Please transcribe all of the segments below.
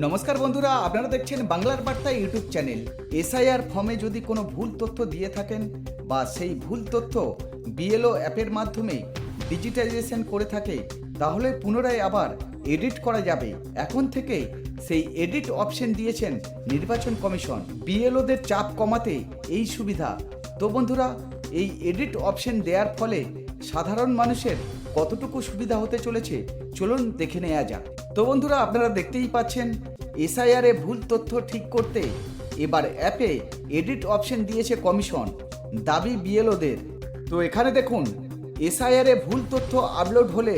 নমস্কার বন্ধুরা, আপনারা দেখছেন বাংলার বার্তা ইউটিউব চ্যানেল। এসআইআর ফর্মে যদি কোনো ভুল তথ্য দিয়ে থাকেন বা সেই ভুল তথ্য বিএলও অ্যাপের মাধ্যমে ডিজিটাইজেশন করে থাকে, তাহলে পুনরায় আবার এডিট করা যাবে। এখন থেকে সেই এডিট অপশন দিয়েছেন নির্বাচন কমিশন। বিএলওদের চাপ কমাতে এই সুবিধা। তো বন্ধুরা, এই এডিট অপশন দেওয়ার ফলে সাধারণ মানুষের কতটুকু সুবিধা হতে চলেছে, চলুন দেখে নেওয়া যাক। তো বন্ধুরা, আপনারা দেখতেই পাচ্ছেন এসআইআর ভুল তথ্য ঠিক করতে এবার অ্যাপে এডিট অপশন দিয়েছে কমিশন, দাবি বিএলওদের। তো এখানে দেখুন এসআইআর ভুল তথ্য আপলোড হলে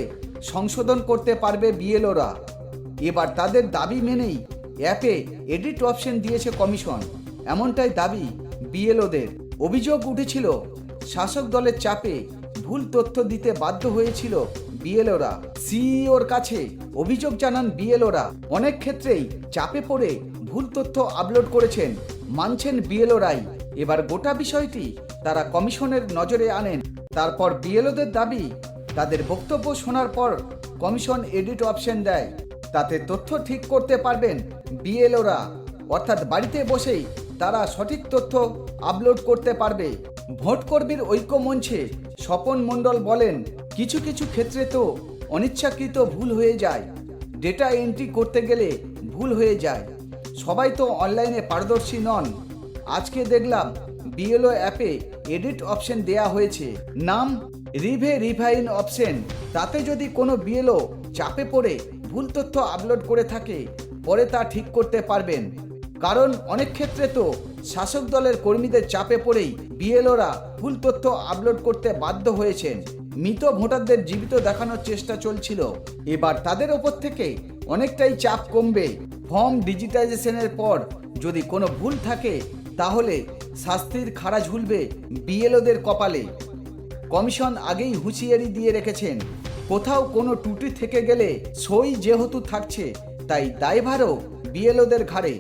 সংশোধন করতে পারবে বিএলওরা। এবার তাদের দাবি মেনেই অ্যাপে এডিট অপশন দিয়েছে কমিশন, এমনটাই দাবি বিএলওদের। অভিযোগ উঠেছিল, শাসক দলের চাপে ভুল তথ্য দিতে বাধ্য হয়েছিল বিএলওরা। সিইওর কাছে অভিযোগ জানান বিএলওরা। অনেক ক্ষেত্রেই চাপে পড়ে ভুল তথ্য আপলোড করেছেন, মানছেন বিএলওরাই। এবার গোটা বিষয়টি তারা কমিশনের নজরে আনেন। তারপর বিএলওদের দাবি, তাদের বক্তব্য শোনার পর কমিশন এডিট অপশন দেয়। তাতে তথ্য ঠিক করতে পারবেন বিএলওরা। অর্থাৎ বাড়িতে বসেই তারা সঠিক তথ্য আপলোড করতে পারবে। ভোট কর্মীর ঐক্য মঞ্চে স্বপন মণ্ডল বলেন, কিছু কিছু ক্ষেত্রে তো অনিচ্ছাকৃত ভুল হয়ে যায়। ডেটা এন্ট্রি করতে গেলে ভুল হয়ে যায়। সবাই তো অনলাইনে পারদর্শী নন। আজকে দেখলাম বিএলও অ্যাপে এডিট অপশন দেয়া হয়েছে। নাম রিভে রিভাইন অপশন তাতে যদি কোনো বিএলও চাপে পড়ে, ভুল তথ্য আপলোড করে থাকে, পরে তা ঠিক করতে পারবেন। কারণ অনেক ক্ষেত্রে তো শাসক দলের কর্মীদের চাপে পড়েই বিএলওরা ভুল তথ্য আপলোড করতে বাধ্য হয়েছেন। মৃত ভোটারদের জীবিত দেখানোর চেষ্টা চলছিল। এবার তাদের ওপর থেকে অনেকটাই চাপ কমবে। ফর্ম ডিজিটাইজেশনের পর যদি কোনো ভুল থাকে, তাহলে শাস্তির খাড়া ঝুলবে বিএলওদের কপালে। কমিশন আগেই হুঁশিয়ারি দিয়ে রেখেছেন, কোথাও কোনো টুটি থেকে গেলে সই যেহেতু থাকছে, তাই দায়ভারও বিএলওদের ঘাড়ে।